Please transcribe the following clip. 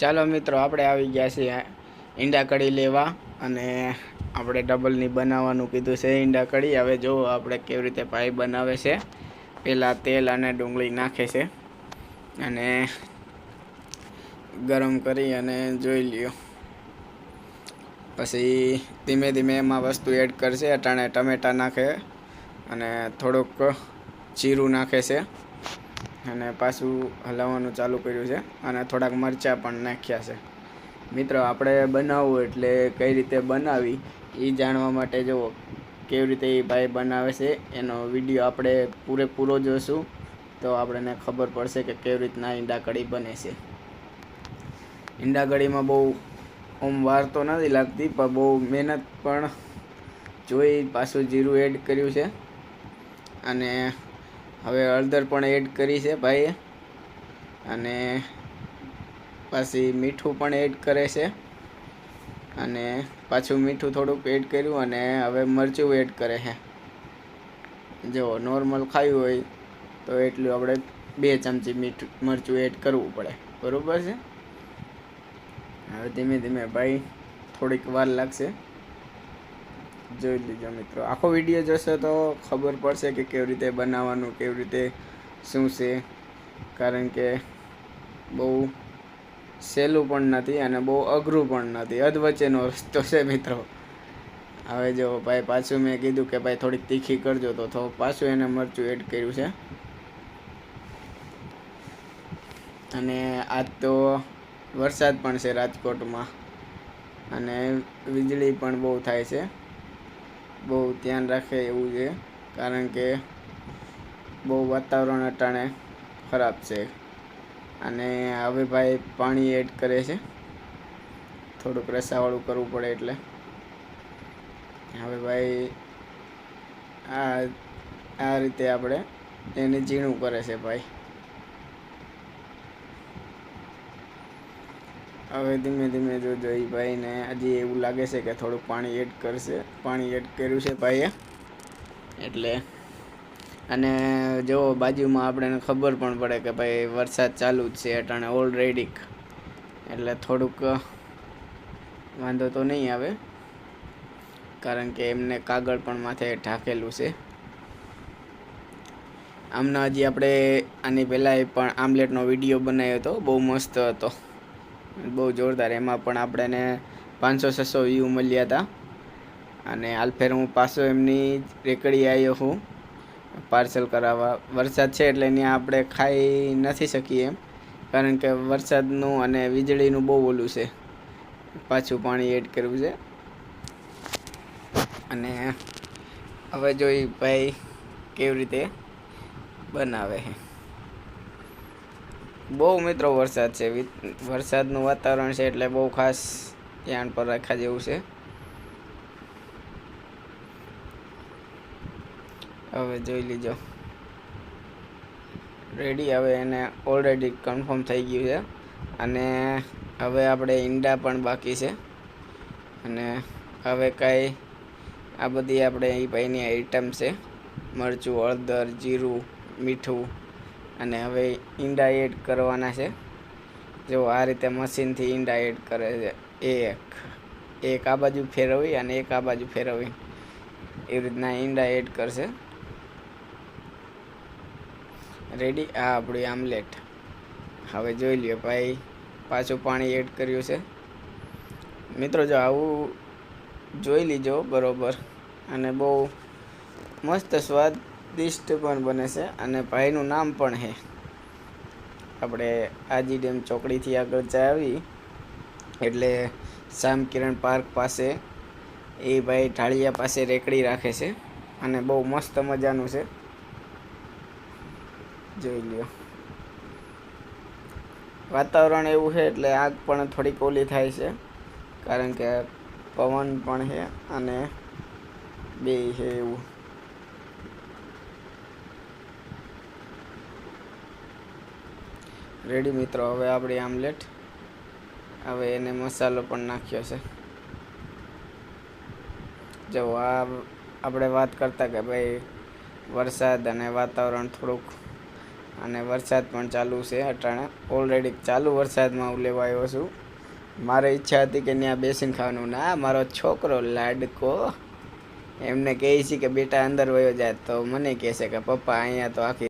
ચાલો મિત્રો, આપણે આવી ગયા છીએ ઈંડા કઢી લેવા અને આપણે ડબલની બનાવવાનું કીધું છે ઈંડા કઢી. હવે જોવો આપણે કેવી રીતે પાઈ બનાવે છે, પહેલાં તેલ અને ડુંગળી નાખે છે અને ગરમ કરી અને જોઈ લ્યો. પછી ધીમે ધીમે એમાં વસ્તુ એડ કરશે, અટાણે ટમેટા નાખે અને થોડુંક જીરું નાખે છે. અને પાછું હલાવવાનું ચાલુ કર્યું છે અને થોડાક મરચાં પણ નાખ્યા છે. મિત્રો, આપણે બનાવવું એટલે કઈ રીતે બનાવી એ જાણવા માટે જુઓ કેવી રીતે એ ભાઈ બનાવે છે એનો વીડિયો આપણે પૂરેપૂરો જોઈશું તો આપણને ખબર પડશે કે કેવી રીતના ઈંડા કઢી બને છે. ઈંડા કઢીમાં બહુ ઓમ વાર તો નથી લાગતી, પણ બહુ મહેનત પણ જોઈ પાછું જીરું એડ કર્યું છે. અને હવે હળદર પણ એડ કરી છે ભાઈએ. અને પાછી મીઠું પણ એડ કરે છે. અને પાછું મીઠું થોડુંક એડ કર્યું અને હવે મરચું એડ કરે છે. જો નોર્મલ ખાયું હોય તો એટલું આપણે બે ચમચી મીઠું, મરચું એડ કરવું પડે. બરોબર છે? હવે ધીમે ધીમે ભાઈ થોડીક વાર લાગશે. જોઈ લીજો મિત્રો. આખો વીડિયો જોશો તો ખબર પડશે કે કેવી રીતે બનાવવાનું, કેવી રીતે શું છે. કારણ કે બહુ સહેલું પણ નથી અને બહુ અઘરું પણ નથી. અધવચ્ચેનો રસ્તો છે મિત્રો. હવે જો ભાઈ પાછું મેં કીધું કે ભાઈ થોડીક તીખી કરજો તો તો પાછું એને મરચું એડ કર્યું છે. અને આજ તો વરસાદ પણ છે રાજકોટમાં. અને વીજળી પણ બહુ થાય છે. બહુ ધ્યાન રાખે એવું છે, કારણ કે બહુ વાતાવરણ અટાણે ખરાબ છે. અને હવે ભાઈ પાણી એડ કરે છે. થોડુંક રસાવાળું કરવું પડે એટલે. હવે ભાઈ આ આ રીતે આપણે એને ઝીણું કરે છે ભાઈ. હવે ધીમે ધીમે જોજો એ ભાઈને હજી એવું લાગે છે કે થોડુંક પાણી એડ કરશે. પાણી એડ કર્યું છે ભાઈએ. એટલે અને જો બાજુમાં આપણે ખબર પણ પડે કે ભાઈ વરસાદ ચાલુ જ છે અટાણે ઓલરેડી એટલે થોડુંક વાંધો તો નહીં આવે. કારણ કે એમને કાગળ પણ માથે ઢાંકેલું છે. આમના હજી આપણે આની પહેલાં પણ આમલેટનો વીડિયો બનાવ્યો હતો. બહુ મસ્ત હતો. બહુ જોરદાર. એમાં પણ આપણને પાંચસો છસો વ્યૂ મળ્યા હતા. અને હાલ ફેર હું પાછો એમની રેકડી આવ્યો હું. પાર્સલ કરાવવા. વરસાદ છે એટલે ત્યાં આપણે ખાઈ નથી શકીએ એમ. કારણ કે વરસાદનું અને વીજળીનું બહુ ઓલું છે. પાછું પાણી એડ કરવું છે. અને હવે જોઈ ભાઈ કેવી રીતે બનાવે છે. બહુ મિત્રો વરસાદ છે. વરસાદનું વાતાવરણ છે એટલે બહુ ખાસ ધ્યાન પર રાખ્યા જેવું છે. હવે જોઈ લીજો. રેડી હવે એને ઓલરેડી કન્ફર્મ થઈ ગયું છે. અને હવે આપણે ઈંડા પણ બાકી છે. અને હવે કાંઈ આ બધી આપણે એ ભાઈની આઈટમ છે. મરચું, હળદર, જીરું, મીઠું અને હવે ઈંડા એડ કરવાના છે. જો આ રીતે મશીનથી ઈંડા એડ કરે છે, એક એક આ બાજુ ફેરવી અને એક આ બાજુ ફેરવી. એવી રીતના ઈંડા એડ કરશે. રેડી આ આપણી આમલેટ. હવે જોઈ લ્યો ભાઈ, પાછું પાણી એડ કર્યું છે. મિત્રો, જો આવું જોઈ લીજો બરોબર. અને બહુ મસ્ત સ્વાદિષ્ટ પણ બને છે અને ભાઈનું નામ પણ છે. આપણે આજી ડેમ ચોકડીથી આગળ આવી એટલે શ્યામ કિરણ પાર્ક પાસે એ ભાઈ ઢાળિયા પાસે રેકડી રાખે છે અને બહુ મસ્ત મજાનું છે. જોઈ લ્યો. વાતાવરણ એવું છે એટલે આગ પણ થોડીક ઓલી થાય છે, કારણ કે પવન પણ છે અને બે છે એવું. રેડી મિત્રો, હવે આપણી આમલેટ. હવે એને મસાલો પણ નાખ્યો છે. જો આ આપણે વાત કરતા કે ભાઈ વરસાદ અને વાતાવરણ થોડુંક અને વરસાદ પણ ચાલુ છે અટાણે. ઓલરેડી ચાલુ વરસાદમાં હું લેવા આવ્યો છું. મારે ઈચ્છા હતી કે ત્યાં બેસીને ખાવાનું. ના, મારો છોકરો લાડકો. એમને કહે છે કે બેટા અંદર વયો જાય તો મને કહે છે કે પપ્પા, અહીંયા તો આખી